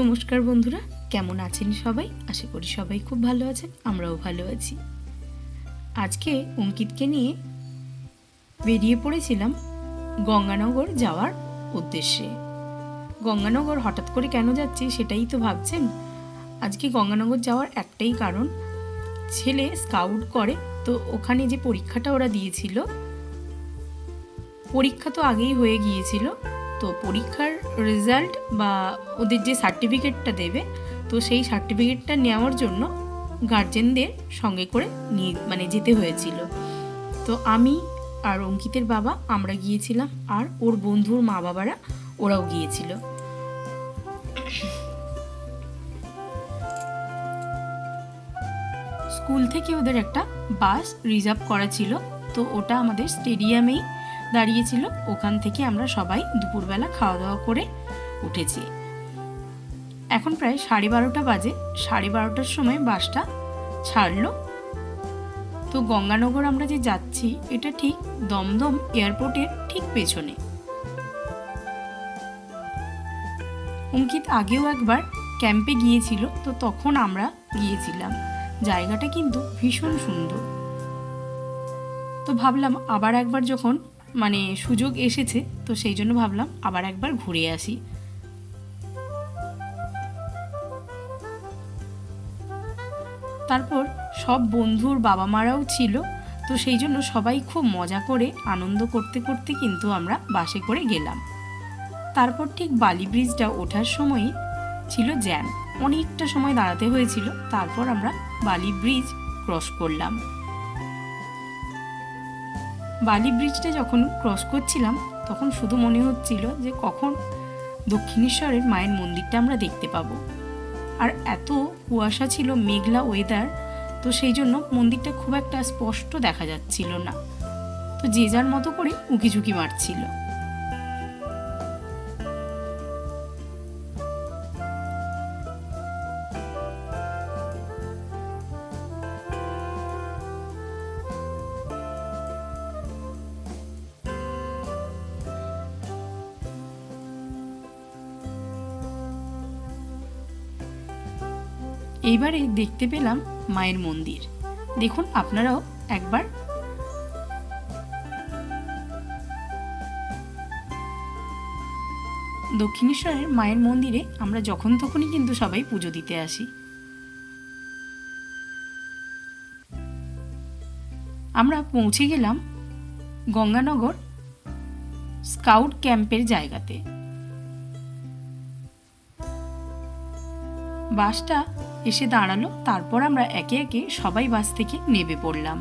নমস্কার বন্ধুরা, কেমন আছেন সবাই? আশা করি সবাই খুব ভালো আছেন, আমরাও ভালো আছি। আজকে অঙ্কিতকে নিয়ে বেরিয়ে পড়েছিলাম গঙ্গানগর যাওয়ার উদ্দেশ্যে। গঙ্গানগর হঠাৎ করে কেন যাচ্ছি সেটাই তো ভাবছেন? আজকে গঙ্গানগর যাওয়ার একটাই কারণ, ছেলে স্কাউট করে, তো ওখানে যে পরীক্ষাটা ওরা দিয়েছিল, পরীক্ষা তো আগেই হয়ে গিয়েছিল। তো পরীক্ষার রেজাল্ট বা ওদের যে সার্টিফিকেটটা দেবে, তো সেই সার্টিফিকেটটা নেওয়ার জন্য গার্জেনদের সঙ্গে করে নিয়ে মানে যেতে হয়েছিল। তো আমি আর অঙ্কিতের বাবা আমরা গিয়েছিলাম আর ওর বন্ধুর মা বাবারা ওরাও গিয়েছিল। স্কুল থেকে ওদের একটা বাস রিজার্ভ করা ছিল, তো ওটা আমাদের স্টেডিয়ামেই দাঁড়িয়েছিল, ওখান থেকে আমরা সবাই দুপুরবেলা খাওয়া দাওয়া করে উঠেছি। এখন প্রায় সাড়ে বারোটা বাজে। সাড়ে বারোটার সময় বাসটা ছাড়লো। তো গঙ্গানগর আমরা যে যাচ্ছি, এটা ঠিক দমদম এয়ারপোর্টের ঠিক পেছনে। অঙ্কিত আগেও একবার ক্যাম্পে গিয়েছিল, তো তখন আমরা গিয়েছিলাম। জায়গাটা কিন্তু ভীষণ সুন্দর। তো ভাবলাম আবার একবার যখন মানে সুযোগ এসেছে, তো সেই জন্য ভাবলাম আবার একবার ঘুরে আসি। তারপর সব বন্ধুর বাবা মারাও ছিল, তো সেই জন্য সবাই খুব মজা করে আনন্দ করতে করতে কিন্তু আমরা বাসে করে গেলাম। তারপর ঠিক বালি ব্রিজটা ওঠার সময় ছিল জ্যাম। অনেকটা সময় দাঁড়াতে হয়েছিল, তারপর আমরা বালি ব্রিজ ক্রস করলাম। বালি ব্রিজটা যখন ক্রস করছিলাম, তখন শুধু মনে হচ্ছিল যে কখন দক্ষিণেশ্বরের মায়ের মন্দিরটা আমরা দেখতে পাবো। আর এত কুয়াশা ছিল, মেঘলা ওয়েদার তো সেই জন্য মন্দিরটা খুব একটা স্পষ্ট দেখা যাচ্ছিল না। তো যে যার মতো করে উঁকি ঝুঁকি মারছিল। এইবারে দেখতে পেলাম মায়ের মন্দির। দেখুন আপনারাও একবার। দক্ষিণেশ্বরের মায়ের মন্দিরে আমরা যখন তখনই কিন্তু সবাই পুজো দিতে আসি। আমরা পৌঁছে গেলাম গঙ্গানগর স্কাউট ক্যাম্পের জায়গাতে। বাসটা এসে দাঁড়াল, তারপর আমরা একে একে সবাই বাস থেকে নেবে পড়লাম।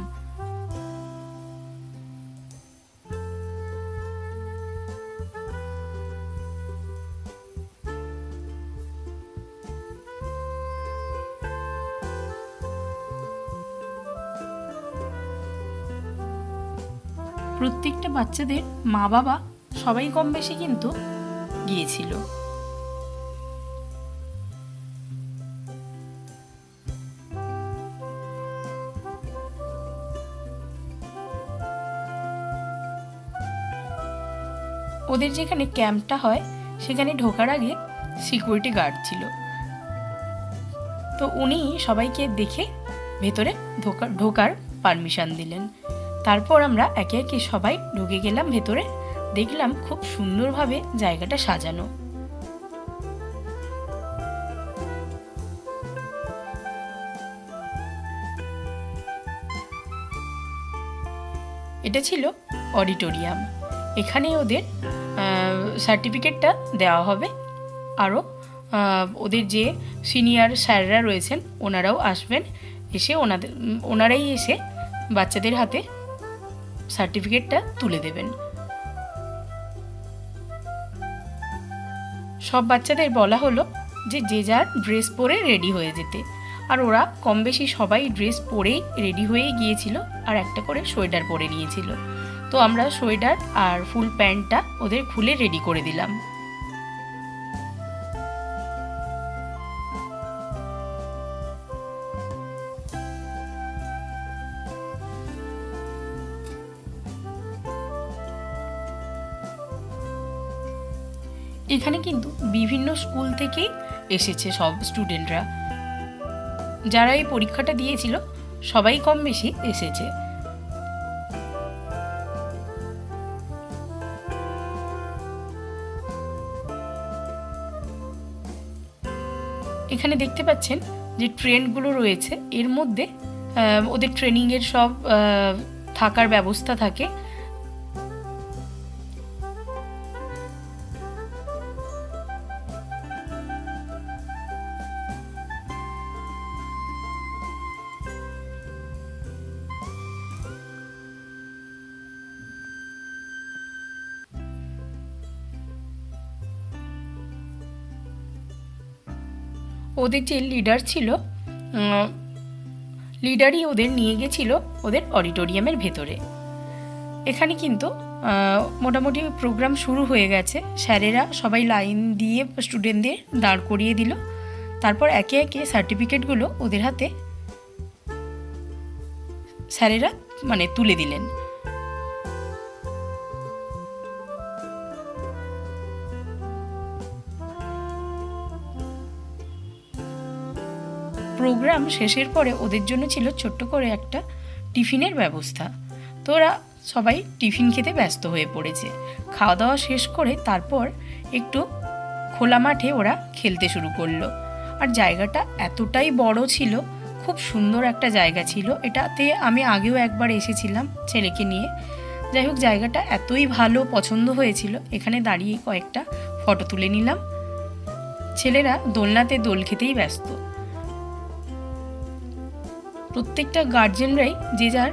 প্রত্যেকটা বাচ্চাদের মা বাবা সবাই কম বেশি কিন্তু গিয়েছিল। ওদের যেখানে ক্যাম্পটা হয়, সেখানে ঢোকার আগে সিকিউরিটি গার্ড ছিল। তো উনি সবাইকে দেখে ভেতরে ঢোকার ঢোকার পারমিশন দিলেন। তারপর আমরা একে একে সবাই ঢুকে গেলাম ভেতরে, দেখলাম খুব সুন্দরভাবে জায়গাটা সাজানো। এটা ছিল অডিটোরিয়াম। এখানে ওদের সার্টিফিকেটটা দেওয়া হবে। আরও ওদের যে সিনিয়র স্যাররা রয়েছেন, ওনারাও আসবেন, এসে ওনাদের, ওনারাই এসে বাচ্চাদের হাতে সার্টিফিকেটটা তুলে দেবেন। সব বাচ্চাদের বলা হলো যে যে যার ড্রেস পরে রেডি হয়ে যেতে। আর ওরা কম বেশি সবাই ড্রেস পরেই রেডি হয়ে গিয়েছিল আর একটা করে সোয়েটার পরে নিয়েছিল। তো আমরা সোয়েটার আর ফুল প্যান্টটা ওদের খুলে রেডি করে দিলাম। এখানে কিন্তু বিভিন্ন স্কুল থেকেই এসেছে সব স্টুডেন্টরা যারা এই পরীক্ষাটা দিয়েছিল, সবাই কম বেশি এসেছে। এখানে দেখতে পাচ্ছেন যে ট্রেনগুলো রয়েছে। এর মধ্যে ওদের ট্রেনিংয়ের সব থাকার ব্যবস্থা থাকে। ওদের যে লিডার ছিল লিডারই ওদের নিয়ে গেছিল ওদের অডিটোরিয়ামের ভেতরে। এখানে কিন্তু মোটামুটি প্রোগ্রাম শুরু হয়ে গেছে। স্যারেরা সবাই লাইন দিয়ে স্টুডেন্টদের দাঁড় করিয়ে দিল। তারপর একে একে সার্টিফিকেটগুলো ওদের হাতে স্যারেরা মানে তুলে দিলেন। প্রোগ্রাম শেষের পরে ওদের জন্য ছিল ছোট্ট করে একটা টিফিনের ব্যবস্থা। তো ওরা সবাই টিফিন খেতে ব্যস্ত হয়ে পড়েছে। খাওয়া দাওয়া শেষ করে তারপর একটু খোলা মাঠে ওরা খেলতে শুরু করল। আর জায়গাটা এতটাই বড় ছিল, খুব সুন্দর একটা জায়গা ছিল। এটাতে আমি আগেও একবার এসেছিলাম ছেলেকে নিয়ে। যাই হোক, জায়গাটা এতই ভালো পছন্দ হয়েছিল, এখানে দাঁড়িয়ে কয়েকটা ফটো তুলে নিলাম। ছেলেরা দোলনাতে দোল খেতেই ব্যস্ত। প্রত্যেকটা গার্জেনরাই যে যার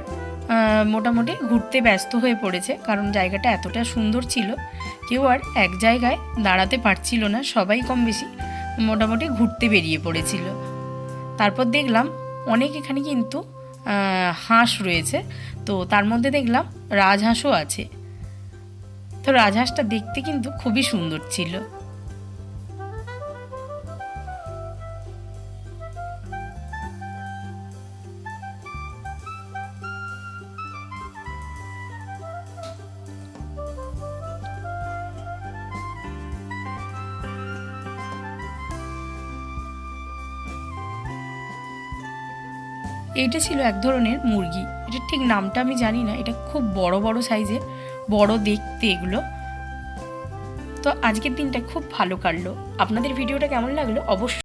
মোটামুটি ঘুরতে ব্যস্ত হয়ে পড়েছে, কারণ জায়গাটা এতটা সুন্দর ছিল, কেউ আর এক জায়গায় দাঁড়াতে পারছিল না, সবাই কম বেশি মোটামুটি ঘুরতে বেরিয়ে পড়েছিল। তারপর দেখলাম অনেক এখানে কিন্তু হাঁস রয়েছে, তো তার মধ্যে দেখলাম রাজহাঁসও আছে। তো রাজহাঁসটা দেখতে কিন্তু খুবই সুন্দর ছিল। এইটা ছিল এক ধরনের মুরগি। এটা ঠিক নামটা আমি জানি না, এটা খুব বড় বড় সাইজের বড় দেখতে এগুলো। তো আজকের দিনটা খুব ভালো কাটলো। আপনাদের ভিডিওটা কেমন লাগল? অবশ্যই